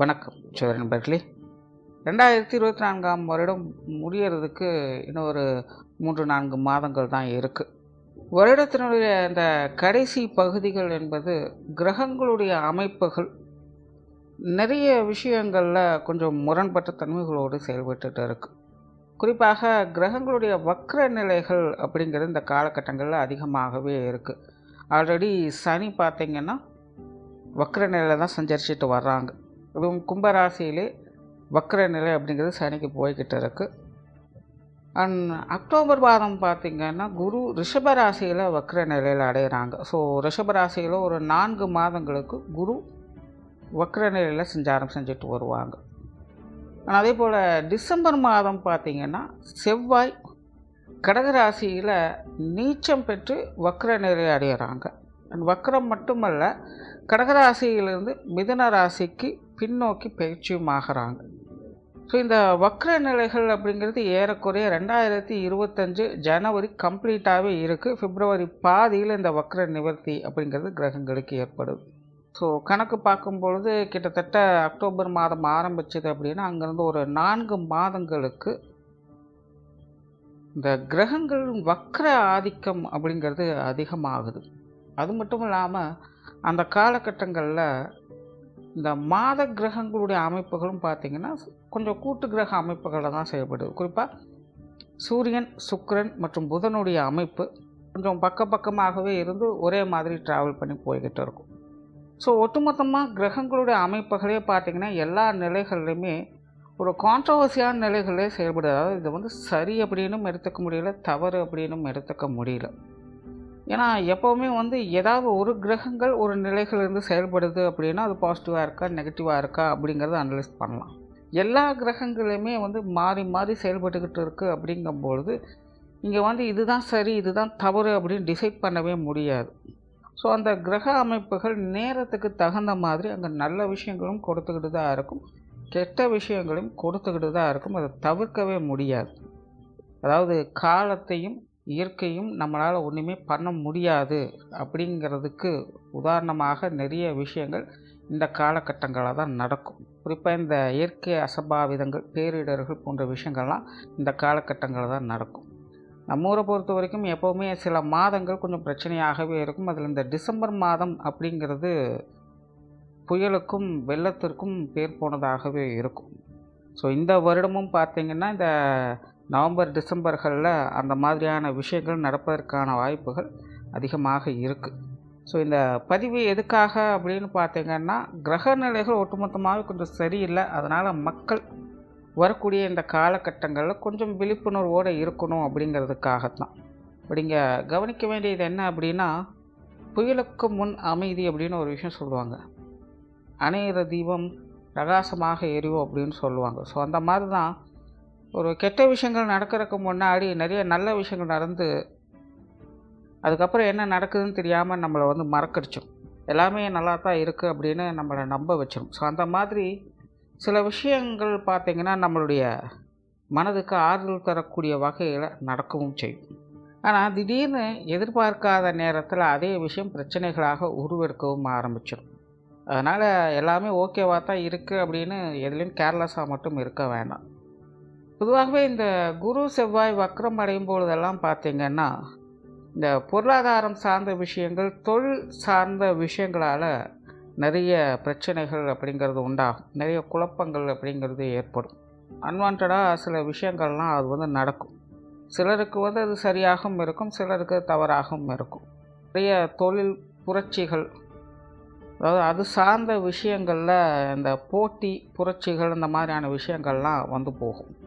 வணக்கம் சோதர நண்பர்களே. ரெண்டாயிரத்தி இருபத்தி நான்காம் வருடம் முடியறதுக்கு இன்னும் ஒரு மூன்று நான்கு மாதங்கள் தான் இருக்குது வருடத்தினுடைய இந்த கடைசி பகுதிகள் என்பது கிரகங்களுடைய அமைப்புகள். நிறைய விஷயங்களில் கொஞ்சம் முரண்பட்ட தன்மைகளோடு செயல்பட்டுட்டு இருக்கு. குறிப்பாக கிரகங்களுடைய வக்ர நிலைகள் அப்படிங்கிறது இந்த காலகட்டங்களில் அதிகமாகவே இருக்குது ஆல்ரெடி சனி பார்த்திங்கன்னா வக்ர நிலையில் தான் சஞ்சரிச்சிட்டு வர்றாங்க. அதுவும் கும்பராசியிலே வக்ர நிலை அப்படிங்கிறது சனிக்கு போய்கிட்டு இருக்குது அண்ட் அக்டோபர் மாதம் பார்த்திங்கன்னா குரு ரிஷபராசியில் வக்ர நிலையில் அடைகிறாங்க ஸோ ரிஷபராசியில் ஒரு நான்கு மாதங்களுக்கு குரு வக்ர நிலையில் சஞ்சாரம் செஞ்சுட்டு வருவாங்க. ஆனால் அதே போல் டிசம்பர் மாதம் பார்த்திங்கன்னா செவ்வாய் கடகராசியில் நீச்சம் பெற்று வக்ர நிலை அடைகிறாங்க அண்ட் வக்ரம் மட்டுமல்ல கடகராசியிலிருந்து மிதன ராசிக்கு பின்னோக்கி பயிற்சியும் ஆகிறாங்க ஸோ இந்த வக்ர நிலைகள் அப்படிங்கிறது ஏறக்குறைய ரெண்டாயிரத்தி இருபத்தஞ்சு ஜனவரி கம்ப்ளீட்டாகவே இருக்குது பிப்ரவரி பாதியில் இந்த வக்ர நிவர்த்தி அப்படிங்கிறது கிரகங்களுக்கு ஏற்படுது. ஸோ கணக்கு பார்க்கும் பொழுது கிட்டத்தட்ட அக்டோபர் மாதம் ஆரம்பிச்சது அப்படின்னா அங்கேருந்து ஒரு நான்கு மாதங்களுக்கு இந்த கிரகங்களின் வக்ர ஆதிக்கம் அப்படிங்கிறது அதிகமாகுது. அது மட்டும் இல்லாமல் அந்த காலகட்டங்களில் இந்த மாத கிரகங்களுடைய அமைப்புகளும் பார்த்திங்கன்னா கொஞ்சம் கூட்டு கிரக அமைப்புகளில் தான் செயல்படுது. குறிப்பாக சூரியன் சுக்கரன் மற்றும் புதனுடைய அமைப்பு கொஞ்சம் பக்க பக்கமாகவே இருந்து ஒரே மாதிரி ட்ராவல் பண்ணி போய்கிட்டு இருக்கும். ஸோ ஒட்டுமொத்தமாக கிரகங்களுடைய அமைப்புகளே பார்த்திங்கன்னா எல்லா நிலைகள்லையுமே ஒரு கான்ட்ரவர்சியான நிலைகளே செயல்படுது. அதாவது இது வந்து சரி அப்படின்னும் எடுத்துக்க முடியல தவறு அப்படின்னும் எடுத்துக்க முடியல. ஏன்னா எப்போவுமே வந்து ஏதாவது ஒரு கிரகங்கள் ஒரு நிலைகளிலிருந்து செயல்படுது அப்படின்னா அது பாசிட்டிவாக இருக்கா நெகட்டிவாக இருக்கா அப்படிங்கிறத அனலைஸ் பண்ணலாம். எல்லா கிரகங்களுமே வந்து மாறி மாறி செயல்பட்டுக்கிட்டு இருக்குது அப்படிங்கும்பொழுது இங்கே வந்து இதுதான் சரி இதுதான் தவறு அப்படின்னு டிசைட் பண்ணவே முடியாது. ஸோ அந்த கிரக அமைப்புகள் நேரத்துக்கு தகுந்த மாதிரி அங்கே நல்ல விஷயங்களும் கொடுத்துக்கிட்டு தான் இருக்கும். கெட்ட விஷயங்களையும் கொடுத்துக்கிட்டு தான் இருக்கும். அதை தவிர்க்கவே முடியாது. அதாவது காலத்தையும் இயற்கையும் நம்மளால் ஒன்றுமே பண்ண முடியாது அப்படிங்கிறதுக்கு உதாரணமாக நிறைய விஷயங்கள் இந்த காலகட்டங்களில் தான் நடக்கும். குறிப்பாக இந்த இயற்கை அசம்பாவிதங்கள் பேரிடர்கள் போன்ற விஷயங்கள்லாம் இந்த காலகட்டங்களில் தான் நடக்கும். நம்ம ஊரை பொறுத்த வரைக்கும் எப்போவுமே சில மாதங்கள் கொஞ்சம் பிரச்சனையாகவே இருக்கும். அதில் இந்த டிசம்பர் மாதம் அப்படிங்கிறது புயலுக்கும் வெள்ளத்திற்கும் பேர் போனதாகவே இருக்கும். ஸோ இந்த வருடமும் பார்த்திங்கன்னா இந்த நவம்பர் டிசம்பர்களில் அந்த மாதிரியான விஷயங்கள் நடப்பதற்கான வாய்ப்புகள் அதிகமாக இருக்குது ஸோ இந்த பதிவு எதுக்காக அப்படின்னு பார்த்தீங்கன்னா கிரக நிலைகள் ஒட்டுமொத்தமாகவே கொஞ்சம் சரியில்லை. அதனால் மக்கள் வரக்கூடிய இந்த காலகட்டங்களில் கொஞ்சம் விழிப்புணர்வோடு இருக்கணும் அப்படிங்கிறதுக்காகத்தான். இப்போ நீங்கள் கவனிக்க வேண்டியது என்ன அப்படின்னா புயலுக்கு முன் அமைதி அப்படின்னு ஒரு விஷயம் சொல்லுவாங்க. அணையிற தீபம் பிரகாசமாக எரிவோம் அப்படின்னு சொல்லுவாங்க. ஸோ அந்த மாதிரி தான் ஒரு கெட்ட விஷயங்கள் நடக்கிறதுக்கு முன்னாடி நிறைய நல்ல விஷயங்கள் நடந்து அதுக்கப்புறம் என்ன நடக்குதுன்னு தெரியாமல் நம்மளை வந்து மறக்கடிச்சிடும் எல்லாமே நல்லா தான் இருக்குது அப்படின்னு நம்மளை நம்ப வச்சிடும் ஸோ அந்த மாதிரி சில விஷயங்கள் பார்த்திங்கன்னா நம்மளுடைய மனதுக்கு ஆறுதல் தரக்கூடிய வகையில் நடக்கவும் செய்யும். ஆனால் திடீர்னு எதிர்பார்க்காத நேரத்தில் அதே விஷயம் பிரச்சனைகளாக உருவெடுக்கவும் ஆரம்பிச்சிடும் அதனால் எல்லாமே ஓகேவாக தான் இருக்குது அப்படின்னு எதுலேயும் கேர்லெஸ்ஸாக மட்டும் இருக்க வேண்டாம் பொதுவாகவே இந்த குரு செவ்வாய் வக்ரம் அடையும் பொழுதெல்லாம் பார்த்திங்கன்னா இந்த பொருளாதாரம் சார்ந்த விஷயங்கள் தொழில் சார்ந்த விஷயங்களால் நிறைய பிரச்சனைகள் அப்படிங்கிறது உண்டாகும். நிறைய குழப்பங்கள் அப்படிங்கிறது ஏற்படும். அன்வான்டாக சில விஷயங்கள்லாம் அது வந்து நடக்கும். சிலருக்கு வந்து அது சரியாகவும் இருக்கும் சிலருக்கு தவறாகவும் இருக்கும். நிறைய தொழில் புரட்சிகள் அதாவது அது சார்ந்த விஷயங்களில் இந்த போட்டி புரட்சிகள் இந்த மாதிரியான விஷயங்கள்லாம் வந்து போகும்.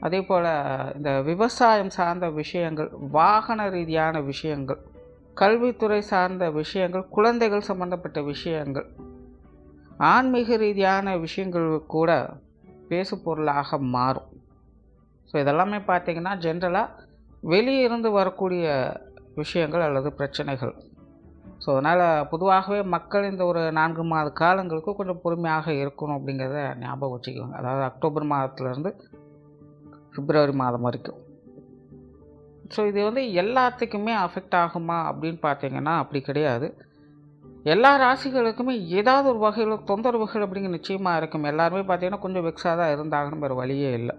அதே போல் இந்த விவசாயம் சார்ந்த விஷயங்கள் வாகன ரீதியான விஷயங்கள் கல்வித்துறை சார்ந்த விஷயங்கள் குழந்தைகள் சம்பந்தப்பட்ட விஷயங்கள் ஆன்மீக ரீதியான விஷயங்கள் கூட பேசு பொருளாக மாறும். ஸோ இதெல்லாமே பார்த்திங்கன்னா ஜென்ரலாக வெளியே இருந்து வரக்கூடிய விஷயங்கள் அல்லது பிரச்சனைகள். ஸோ அதனால் பொதுவாகவே மக்கள் இந்த ஒரு நான்கு மாத காலங்களுக்கு கொஞ்சம் பொறுமையாக இருக்கணும் அப்படிங்கிறத ஞாபகம் வச்சுக்கோங்க. அதாவது அக்டோபர் மாதத்துலேருந்து பிப்ரவரி மாதம் வரைக்கும். ஸோ இது வந்து எல்லாத்துக்குமே அஃபெக்ட் ஆகுமா அப்படின்னு பார்த்தீங்கன்னா அப்படி கிடையாது. எல்லா ராசிகளுக்குமே ஏதாவது ஒரு வகையில் தொந்தரவுகள் அப்படிங்கிற நிச்சயமாக இருக்கும். எல்லாருமே பார்த்தீங்கன்னா கொஞ்சம் வெக்ஸாக தான் இருந்தாங்கன்னு வேறு வழியே இல்லை.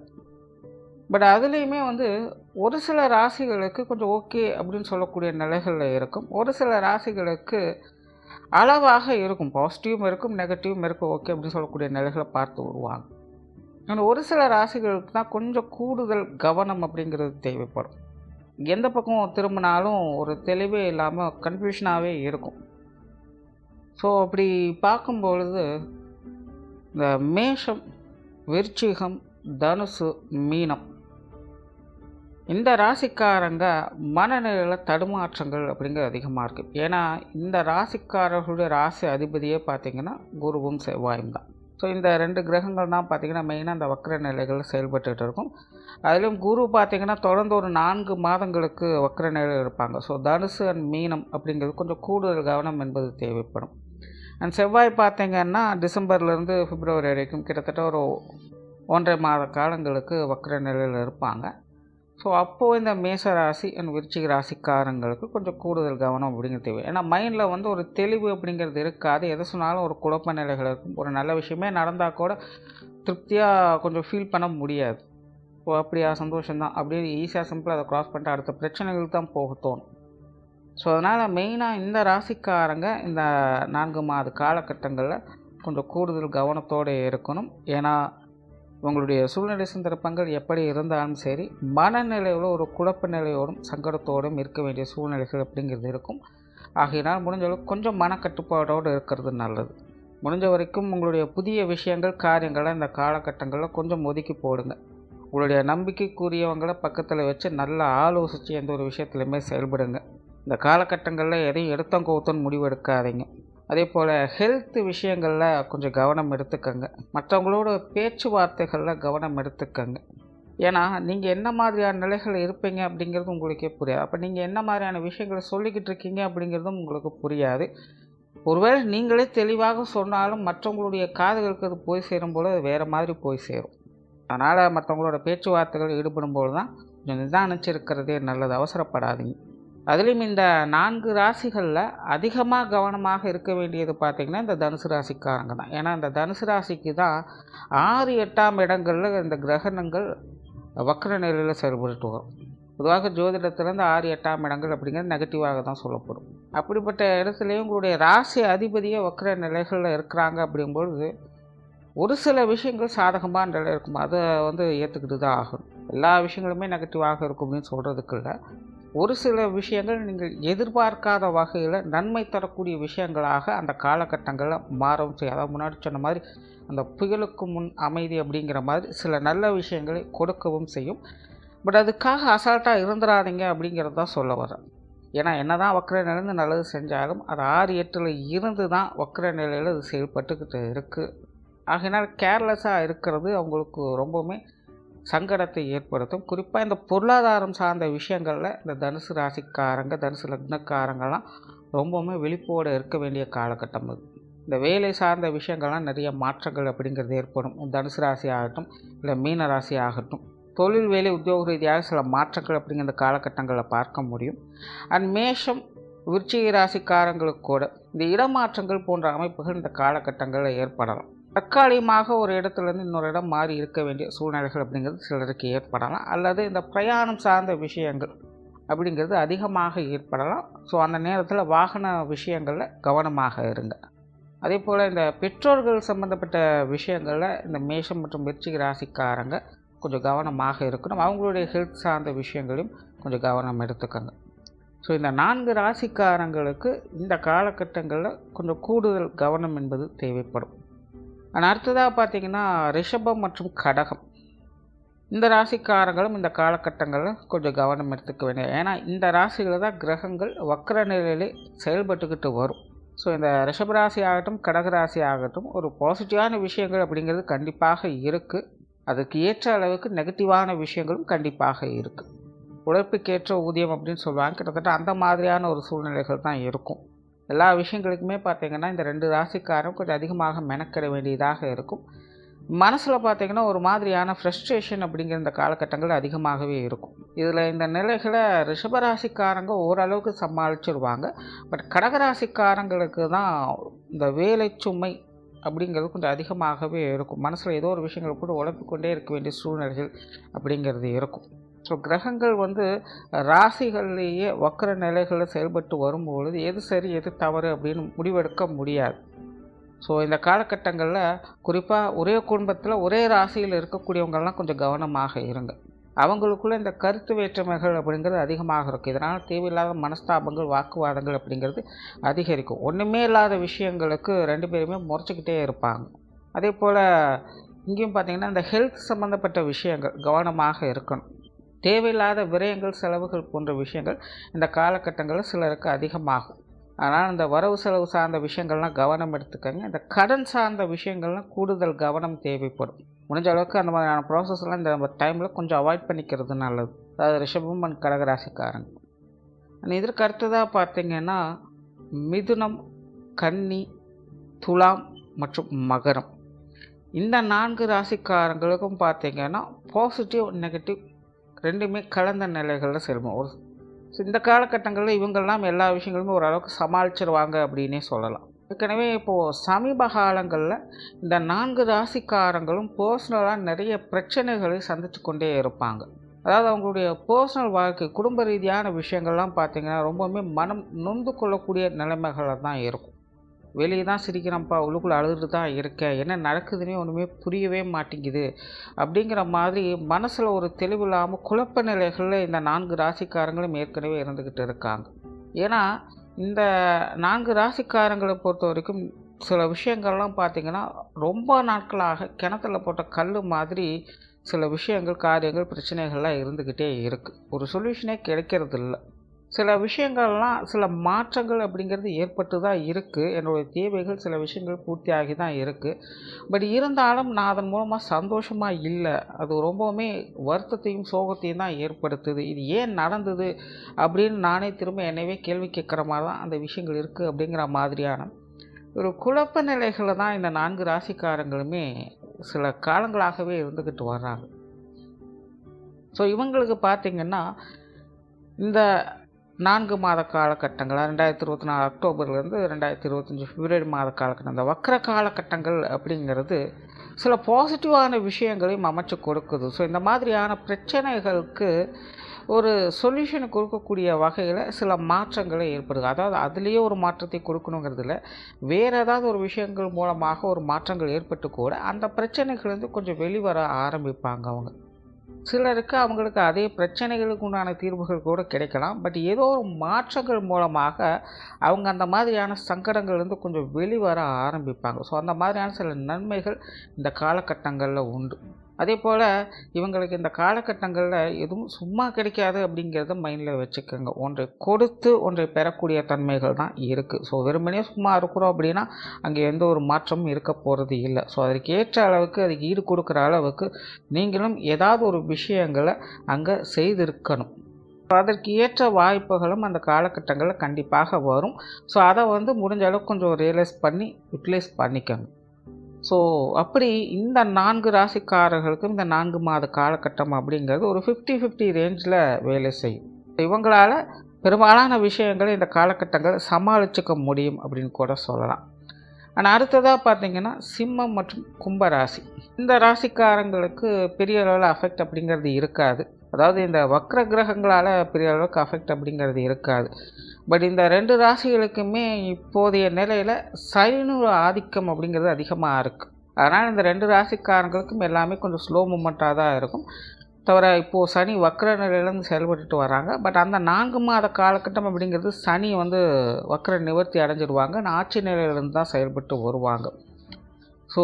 பட் அதுலேயுமே வந்து ஒரு சில ராசிகளுக்கு கொஞ்சம் ஓகே அப்படின்னு சொல்லக்கூடிய நிலைகளில் இருக்கும். ஒரு சில ராசிகளுக்கு அளவாக இருக்கும். பாசிட்டிவும் இருக்கும் நெகட்டிவும் இருக்கும் ஓகே அப்படின்னு சொல்லக்கூடிய நிலைகளை பார்த்து வருவாங்க ஆனால் ஒரு சில ராசிகளுக்கு தான் கொஞ்சம் கூடுதல் கவனம் அப்படிங்கிறது தேவைப்படும். எந்த பக்கம் திரும்பினாலும் ஒரு தெளிவே இல்லாமல் கன்ஃபியூஷனாகவே இருக்கும். ஸோ அப்படி பார்க்கும்பொழுது இந்த மேஷம் விருச்சிகம் தனுசு மீனம். இந்த ராசிக்காரங்க மனநிலையில் தடுமாற்றங்கள் அப்படிங்கிறது அதிகமாக இருக்குது ஏன்னா இந்த ராசிக்காரர்களுடைய ராசி அதிபதியே பார்த்திங்கன்னா குருவும் செவ்வாயும் தான். ஸோ இந்த ரெண்டு கிரகங்கள் தான் பார்த்திங்கன்னா மெயினாக அந்த வக்ர நிலைகளில் செயல்பட்டுகிட்டு இருக்கும். அதிலும் குரு பார்த்திங்கன்னா தொடர்ந்து ஒரு நான்கு மாதங்களுக்கு வக்ர நிலையில் இருப்பாங்க. ஸோ தனுசு அண்ட் மீனம் அப்படிங்கிறது கொஞ்சம் கூடுதல் கவனம் என்பது தேவைப்படும். அண்ட் செவ்வாய் பார்த்திங்கன்னா டிசம்பர்லேருந்து பிப்ரவரி வரைக்கும் கிட்டத்தட்ட ஒரு ஒன்றரை மாத காலங்களுக்கு வக்ர நிலையில் இருப்பாங்க. ஸோ அப்போது இந்த மேச ராசி அண்ட் விருச்சிக ராசிக்காரங்களுக்கு கொஞ்சம் கூடுதல் கவனம் அப்படிங்கிறது தேவை. ஏன்னா மைண்டில் வந்து ஒரு தெளிவு அப்படிங்கிறது இருக்காது. எதை சொன்னாலும் ஒரு குழப்ப நிலைகள் இருக்கும். ஒரு நல்ல விஷயமே நடந்தால் கூட திருப்தியாக கொஞ்சம் ஃபீல் பண்ண முடியாது. ஓ அப்படியா சந்தோஷம்தான் அப்படியே ஈஸியாக சிம்பிளாக அதை க்ராஸ் பண்ணிட்டு அடுத்த பிரச்சனைகள் தான் போக தோணும். ஸோ அதனால் மெயினாக இந்த ராசிக்காரங்க இந்த நான்கு மாத காலகட்டங்களில் கொஞ்சம் கூடுதல் கவனத்தோடு இருக்கணும். ஏன்னா உங்களுடைய சூழ்நிலை சந்தர்ப்பங்கள் எப்படி இருந்தாலும் சரி மனநிலையோட ஒரு குழப்ப நிலையோடும் சங்கடத்தோடும் இருக்க வேண்டிய சூழ்நிலைகள் அப்படிங்கிறது இருக்கும். ஆகையினால் முடிஞ்ச அளவுக்கு கொஞ்சம் மனக்கட்டுப்பாடோடு இருக்கிறது நல்லது. முடிஞ்ச வரைக்கும் உங்களுடைய புதிய விஷயங்கள் காரியங்களை இந்த காலகட்டங்களில் கொஞ்சம் ஒதுக்கி போடுங்க. உங்களுடைய நம்பிக்கைக்குரியவங்களை பக்கத்தில் வச்சு நல்லா ஆலோசித்து எந்த ஒரு விஷயத்துலையுமே செயல்படுங்க. இந்த காலகட்டங்களில் எதையும் எடுத்தம் கோத்தம் முடிவெடுக்காதீங்க. அதே போல் ஹெல்த் விஷயங்களில் கொஞ்சம் கவனம் எடுத்துக்கங்க. மற்றவங்களோட பேச்சுவார்த்தைகளில் கவனம் எடுத்துக்கங்க. ஏன்னா நீங்கள் என்ன மாதிரியான நிலைகள் இருப்பீங்க அப்படிங்கிறது உங்களுக்கே புரியாது. அப்போ நீங்கள் என்ன மாதிரியான விஷயங்களை சொல்லிக்கிட்டு இருக்கீங்க அப்படிங்கிறதும் உங்களுக்கு புரியாது. ஒருவேளை நீங்களே தெளிவாக சொன்னாலும் மற்றவங்களுடைய காதுகளுக்கு அது போய் சேரும்போது அது வேறு மாதிரி போய் சேரும். அதனால் மற்றவங்களோட பேச்சுவார்த்தைகள் ஈடுபடும் போது தான் கொஞ்சம் நிதானிச்சிருக்கிறதே நல்லது. அவசரப்படாதீங்க. அதுலேயும் இந்த நான்கு ராசிகளில் அதிகமாக கவனமாக இருக்க வேண்டியது பார்த்திங்கன்னா இந்த தனுசு ராசிக்காரங்க தான். ஏன்னா இந்த தனுசு ராசிக்கு தான் ஆறு எட்டாம் இடங்களில் இந்த கிரகணங்கள் வக்கர நிலையில் செயல்பட்டு வரும். பொதுவாக ஜோதிடத்துலேருந்து ஆறு எட்டாம் இடங்கள் அப்படிங்கிறது நெகட்டிவாக தான் சொல்லப்படும். அப்படிப்பட்ட இடத்துலையும் உங்களுடைய ராசி அதிபதியே வக்கர நிலைகளில் இருக்கிறாங்க அப்படிங்கும்பொழுது ஒரு சில விஷயங்கள் சாதகமான நிலை இருக்கும். அதை வந்து ஏற்றுக்கிட்டு தான் ஆகும் எல்லா விஷயங்களுமே நெகட்டிவாக இருக்கும் அப்படின்னு சொல்கிறதுக்கு இல்லை. ஒரு சில விஷயங்கள் நீங்கள் எதிர்பார்க்காத வகையில் நன்மை தரக்கூடிய விஷயங்களாக அந்த காலகட்டங்களில் மாறவும் செய்யும். அதாவது முன்னாடி சொன்ன மாதிரி அந்த புயலுக்கு முன் அமைதி அப்படிங்கிற மாதிரி சில நல்ல விஷயங்களை கொடுக்கவும் செய்யும். பட் அதுக்காக அசால்ட்டாக இருந்துடாதீங்க அப்படிங்கிறது தான் சொல்ல வரேன் ஏன்னா என்ன தான் வக்கர நிலைந்து நல்லது செஞ்சாலும் அது ஆறு எட்டில் இருந்து தான் வக்கர நிலையில் அது செயல்பட்டுக்கிட்டு இருக்குது ஆகையினால் கேர்லெஸ்ஸாக இருக்கிறது அவங்களுக்கு ரொம்பவுமே சங்கடத்தை ஏற்படுத்தும். குறிப்பாக இந்த பொருளாதாரம் சார்ந்த விஷயங்களில் இந்த தனுசு ராசிக்காரங்க தனுசு லக்னக்காரங்கள்லாம் ரொம்பவுமே விழிப்போடு இருக்க வேண்டிய காலகட்டம் அது. இந்த வேலை சார்ந்த விஷயங்கள்லாம் நிறைய மாற்றங்கள் அப்படிங்கிறது ஏற்படும். தனுசு ராசி ஆகட்டும் இல்லை மீன ராசி ஆகட்டும். தொழில் வேலை உத்தியோக ரீதியாக சில மாற்றங்கள் அப்படிங்கிற காலகட்டங்களில் பார்க்க முடியும். அண்ட் மேஷம் விருச்சிக ராசிக்காரங்களுக்கு கூட இந்த இடமாற்றங்கள் போன்ற அமைப்புகள் இந்த காலகட்டங்களில் ஏற்படலாம். தற்காலிகமாக ஒரு இடத்துலேருந்து இன்னொரு இடம் மாறி இருக்க வேண்டிய சூழ்நிலைகள் அப்படிங்கிறது சிலருக்கு ஏற்படலாம். அல்லது இந்த பிரயாணம் சார்ந்த விஷயங்கள் அப்படிங்கிறது அதிகமாக ஏற்படலாம். ஸோ அந்த நேரத்தில் வாகன விஷயங்களில் கவனமாக இருங்க. அதே போல் இந்த பெற்றோர்கள் சம்மந்தப்பட்ட விஷயங்களில் இந்த மேஷம் மற்றும் விருச்சிக ராசிக்காரங்க கொஞ்சம் கவனமாக இருக்கணும். அவங்களுடைய ஹெல்த் சார்ந்த விஷயங்களையும் கொஞ்சம் கவனம் எடுத்துக்கோங்க. ஸோ இந்த நான்கு ராசிக்காரங்களுக்கு இந்த காலகட்டங்களில் கொஞ்சம் கூடுதல் கவனம் என்பது தேவைப்படும். ஆனால் அடுத்ததாக பார்த்தீங்கன்னா ரிஷபம் மற்றும் கடகம். இந்த ராசிக்காரங்களும் இந்த காலகட்டங்களில் கொஞ்சம் கவனம் எடுத்துக்க வேண்டிய ஏன்னா இந்த ராசிகளில் தான் கிரகங்கள் வக்கர நிலையிலே செயல்பட்டுக்கிட்டு வரும். ஸோ இந்த ரிஷபராசி ஆகட்டும் கடகராசி ஆகட்டும் ஒரு பாசிட்டிவான விஷயங்கள் அப்படிங்கிறது கண்டிப்பாக இருக்குது அதுக்கு ஏற்ற அளவுக்கு நெகட்டிவான விஷயங்களும் கண்டிப்பாக இருக்குது உழைப்புக்கேற்ற ஊதியம் அப்படின்னு சொல்லுவாங்க. கிட்டத்தட்ட அந்த மாதிரியான ஒரு சூழ்நிலைகள் தான் இருக்கும். எல்லா விஷயங்களுக்குமே பார்த்திங்கன்னா இந்த ரெண்டு ராசிக்காரும் கொஞ்சம் அதிகமாக மெனக்கிட வேண்டியதாக இருக்கும். மனசில் பார்த்திங்கன்னா ஒரு மாதிரியான ஃப்ரஸ்ட்ரேஷன் அப்படிங்கிற இந்த காலகட்டங்கள் அதிகமாகவே இருக்கும். இதில் இந்த நிலைகளை ரிஷபராசிக்காரங்க ஓரளவுக்கு சமாளிச்சிருவாங்க. பட் கடகராசிக்காரங்களுக்கு தான் இந்த வேலை சுமை அப்படிங்கிறது கொஞ்சம் அதிகமாகவே இருக்கும். மனசில் ஏதோ ஒரு விஷயங்கள் கூட உழப்பிக்கொண்டே இருக்க வேண்டிய சூழ்நிலைகள் அப்படிங்கிறது இருக்கும். ஸோ கிரகங்கள் வந்து ராசிகள்லேயே வக்கர நிலைகளில் செயல்பட்டு வரும்பொழுது எது சரி எது தவறு அப்படின்னு முடிவெடுக்க முடியாது. ஸோ இந்த காலகட்டங்களில் குறிப்பாக ஒரே குடும்பத்தில் ஒரே ராசியில் இருக்கக்கூடியவங்கள்லாம் கொஞ்சம் கவனமாக இருங்க. அவங்களுக்குள்ள இந்த கருத்து வேற்றுமைகள் அப்படிங்கிறது அதிகமாக இருக்கும். இதனால் தேவையில்லாத மனஸ்தாபங்கள் வாக்குவாதங்கள் அப்படிங்கிறது அதிகரிக்கும். ஒன்றுமே இல்லாத விஷயங்களுக்கு ரெண்டு பேருமே முறைச்சிக்கிட்டே இருப்பாங்க. அதே போல் இங்கேயும் பார்த்திங்கன்னா இந்த ஹெல்த் சம்மந்தப்பட்ட விஷயங்கள் கவனமாக இருக்கணும். தேவையில்லாத விரயங்கள் செலவுகள் போன்ற விஷயங்கள் இந்த காலகட்டங்களில் சிலருக்கு அதிகமாகும். அதனால் இந்த வரவு செலவு சார்ந்த விஷயங்கள்லாம் கவனம் எடுத்துக்கங்க. இந்த கடன் சார்ந்த விஷயங்கள்லாம் கூடுதல் கவனம் தேவைப்படும். முடிஞ்ச அளவுக்கு அந்த மாதிரியான ப்ராசஸ்லாம் இந்த டைமில் கொஞ்சம் அவாய்ட் பண்ணிக்கிறது நல்லது. அதாவது ரிஷபம் அண்ட் கடகராசிக்காரங்க. இதற்கு அடுத்ததாக பார்த்தீங்கன்னா மிதுனம் கன்னி துலாம் மற்றும் மகரம். இந்த நான்கு ராசிக்காரங்களுக்கும் பார்த்தீங்கன்னா பாசிட்டிவ் நெகட்டிவ் ரெண்டுமே கலந்த நிலைகளில் செல்வோம் ஒரு இந்த காலகட்டங்களில் இவங்கெல்லாம் எல்லா விஷயங்களுமே ஓரளவுக்கு சமாளிச்சிருவாங்க அப்படின்னே சொல்லலாம். ஏற்கனவே இப்போது சமீப காலங்களில் இந்த நான்கு ராசிக்காரங்களும் பர்சனலாக நிறைய பிரச்சனைகளை சந்தித்து கொண்டே இருப்பாங்க. அதாவது அவங்களுடைய பர்சனல் வாழ்க்கை குடும்ப ரீதியான விஷயங்கள்லாம் பார்த்திங்கன்னா ரொம்பவுமே மனம் நொந்து கொள்ளக்கூடிய நிலைமைகளில் தான் இருக்கும். வெளியே தான் சிரிக்கிறேன்ப்பா உள்ளுக்குள்ளே அழுதுட்டு தான் இருக்கேன் என்ன நடக்குதுன்னே ஒன்றுமே புரியவே மாட்டேங்குது. அப்படிங்கிற மாதிரி மனசில் ஒரு தெளிவு இல்லாமல் குழப்ப நிலைகளில் இந்த நான்கு ராசிக்காரங்களும் ஏற்கனவே இருந்துக்கிட்டு இருக்காங்க. ஏன்னா இந்த நான்கு ராசிக்காரங்களை பொறுத்த வரைக்கும் சில விஷயங்கள்லாம் பார்த்திங்கன்னா ரொம்ப நாட்களாக கிணத்துல போட்ட கல் மாதிரி சில விஷயங்கள் காரியங்கள் பிரச்சனைகள்லாம் இருந்துக்கிட்டே இருக்குது ஒரு சொல்யூஷனே கிடைக்கிறது இல்லை சில விஷயங்கள்லாம் சில மாற்றங்கள் அப்படிங்கிறது ஏற்பட்டு தான் இருக்குது என்னுடைய தேவைகள் சில விஷயங்கள் பூர்த்தி ஆகி தான் இருக்குது பட் இருந்தாலும் நான் அதன் மூலமாக சந்தோஷமாக இல்லை. அது ரொம்பவுமே வருத்தத்தையும் சோகத்தையும் தான் ஏற்படுத்துது. இது ஏன் நடந்தது அப்படின்னு நானே திரும்ப என்னவே கேள்வி கேட்குற மாதிரி தான் அந்த விஷயங்கள் இருக்குது அப்படிங்கிற மாதிரியான ஒரு குழப்ப நிலைகளில் தான் இந்த நான்கு ராசிக்காரங்களுமே சில காலங்களாகவே இருந்துக்கிட்டு வர்றாங்க. ஸோ இவங்களுக்கு பார்த்திங்கன்னா இந்த நான்கு மாத காலகட்டங்கள் ரெண்டாயிரத்தி இருபத்தி நாலு அக்டோபர்லேருந்து ரெண்டாயிரத்தி இருபத்தஞ்சி பிப்ரவரி மாத காலகட்டம். இந்த வக்கர காலகட்டங்கள் அப்படிங்கிறது சில பாசிட்டிவான விஷயங்களையும் அமைச்சு கொடுக்குது. ஸோ இந்த மாதிரியான பிரச்சனைகளுக்கு ஒரு சொல்யூஷனை கொடுக்கக்கூடிய வகையில் சில மாற்றங்களை ஏற்படுது. அதாவது அதுலேயே ஒரு மாற்றத்தை கொடுக்கணுங்கிறதுல வேறு ஏதாவது ஒரு விஷயங்கள் மூலமாக ஒரு மாற்றங்கள் ஏற்பட்டு கூட அந்த பிரச்சனைகள் வந்து கொஞ்சம் வெளிவர ஆரம்பிப்பாங்க அவங்க. சிலருக்கு அவங்களுக்கு அதே பிரச்சனைகளுக்கு உண்டான தீர்வுகள் கூட கிடைக்கலாம். பட் ஏதோ ஒரு மாற்றங்கள் மூலமாக அவங்க அந்த மாதிரியான சங்கடங்கள்லேருந்து கொஞ்சம் வெளிவர ஆரம்பிப்பாங்க. ஸோ அந்த மாதிரியான சில நன்மைகள் இந்த காலகட்டங்களில் உண்டு. அதே போல் இவங்களுக்கு இந்த காலகட்டங்களில் எதுவும் சும்மா கிடைக்காது அப்படிங்கிறத மைண்டில் வச்சுக்கோங்க. ஒன்றை கொடுத்து ஒன்றை பெறக்கூடிய தன்மைகள் தான் இருக்குது ஸோ வெறுமனே சும்மா இருக்கிறோம் அப்படின்னா அங்கே எந்த ஒரு மாற்றமும் இருக்க போகிறது இல்லை. ஸோ அதற்கு ஏற்ற அளவுக்கு அதுக்கு ஈடு கொடுக்குற அளவுக்கு நீங்களும் ஏதாவது ஒரு விஷயங்களை அங்கே செய்திருக்கணும். அதற்கு ஏற்ற வாய்ப்புகளும் அந்த காலகட்டங்களில் கண்டிப்பாக வரும். ஸோ அதை வந்து முடிஞ்ச அளவுக்கு கொஞ்சம் ரியலைஸ் பண்ணி யூட்டிலைஸ் பண்ணிக்கோங்க. ஸோ அப்படி இந்த நான்கு ராசிக்காரர்களுக்கும் இந்த நான்கு மாத காலகட்டம் அப்படிங்கிறது ஒரு ஃபிஃப்டி ஃபிஃப்டி ரேஞ்சில் வேலை செய்யும். இவங்களால் பெரும்பாலான விஷயங்களை இந்த காலகட்டங்களை சமாளிச்சுக்க முடியும் அப்படின்னு கூட சொல்லலாம். ஆனால் அடுத்ததாக பார்த்தீங்கன்னா சிம்மம் மற்றும் கும்பராசி. இந்த ராசிக்காரங்களுக்கு பெரிய அளவில் அஃபெக்ட் அப்படிங்கிறது இருக்காது. அதாவது இந்த வக்ர கிரகங்களால் பெரிய அளவுக்கு அஃபெக்ட் அப்படிங்கிறது இருக்காது. பட் இந்த ரெண்டு ராசிகளுக்குமே இப்போதைய நிலையில் சனினோட ஆதிக்கம் அப்படிங்கிறது அதிகமாக இருக்குது அதனால் இந்த ரெண்டு ராசிக்காரங்களுக்கும் எல்லாமே கொஞ்சம் ஸ்லோ மூமெண்ட்டாக தான் இருக்கும். தவிர இப்போது சனி வக்ர நிலையிலேருந்து செயல்பட்டுட்டு வராங்க. பட் அந்த நான்கு மாத காலகட்டம் அப்படிங்கிறது சனி வந்து வக்ர நிவர்த்தி அடைஞ்சிருவாங்க. ஆட்சி நிலையிலேருந்து தான் செயல்பட்டு வருவாங்க. ஸோ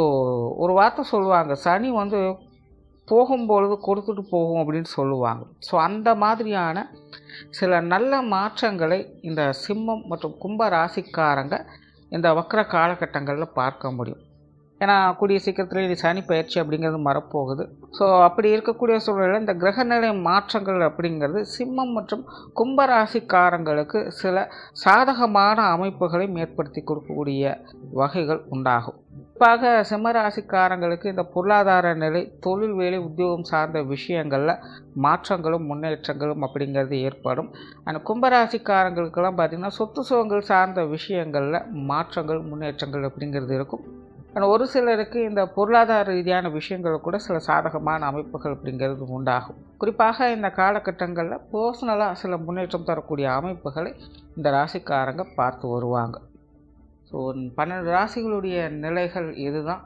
ஒரு வார்த்தை சொல்லுவாங்க. சனி வந்து போகும்பொழுது கொடுத்துட்டு போகும் அப்படின்னு சொல்லுவாங்க. ஸோ அந்த மாதிரியான சில நல்ல மாற்றங்களை இந்த சிம்மம் மற்றும் கும்ப ராசிக்காரங்க இந்த வக்கர காலகட்டங்களில் பார்க்க முடியும். ஏன்னா கூடிய சீக்கிரத்தில் இது சனி பயிற்சி அப்படிங்கிறது மறப்போகுது. ஸோ அப்படி இருக்கக்கூடிய சூழ்நிலையில் இந்த கிரகநிலை மாற்றங்கள் அப்படிங்கிறது சிம்மம் மற்றும் கும்பராசிக்காரங்களுக்கு சில சாதகமான அமைப்புகளையும் ஏற்படுத்தி கொடுக்கக்கூடிய வகைகள் உண்டாகும். குறிப்பாக சிம்மராசிக்காரங்களுக்கு இந்த பொருளாதார நிலை தொழில் வேலை உத்தியோகம் சார்ந்த விஷயங்களில் மாற்றங்களும் முன்னேற்றங்களும் அப்படிங்கிறது ஏற்படும். அந்த கும்பராசிக்காரங்களுக்கெல்லாம் பார்த்திங்கன்னா சொத்து சுகங்கள் சார்ந்த விஷயங்களில் மாற்றங்கள் முன்னேற்றங்கள் அப்படிங்கிறது இருக்கும். ஆனால் ஒரு சிலருக்கு இந்த பொருளாதார ரீதியான விஷயங்கள் கூட சில சாதகமான அமைப்புகள் அப்படிங்கிறது உண்டாகும். குறிப்பாக இந்த காலகட்டங்களில் பர்சனலாக சில முன்னேற்றம் தரக்கூடிய அமைப்புகளை இந்த ராசிக்காரங்க பார்த்து வருவாங்க. ஸோ பன்னெண்டு ராசிகளுடைய நிலைகள் இதுதான்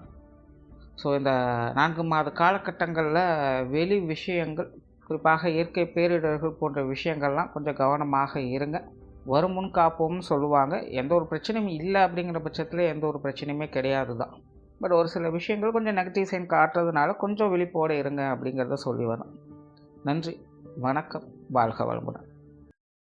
ஸோ இந்த நான்கு மாத காலகட்டங்களில் வெளி விஷயங்கள் குறிப்பாக இயற்கை பேரிடர்கள் போன்ற விஷயங்கள்லாம் கொஞ்சம் கவனமாக இருங்க. வரும் முன் காப்போம்னு சொல்லுவாங்க. எந்த ஒரு பிரச்சனையும் இல்லை அப்படிங்கிற பட்சத்தில் எந்த ஒரு பிரச்சனையுமே கிடையாது தான் பட் ஒரு சில விஷயங்கள் கொஞ்சம் நெகட்டிவ் சைன் காட்டுறதுனால கொஞ்சம் விழிப்போடு இருங்க அப்படிங்கிறத சொல்லி வரோம் நன்றி. வணக்கம். வாழ்க வளமுடன்.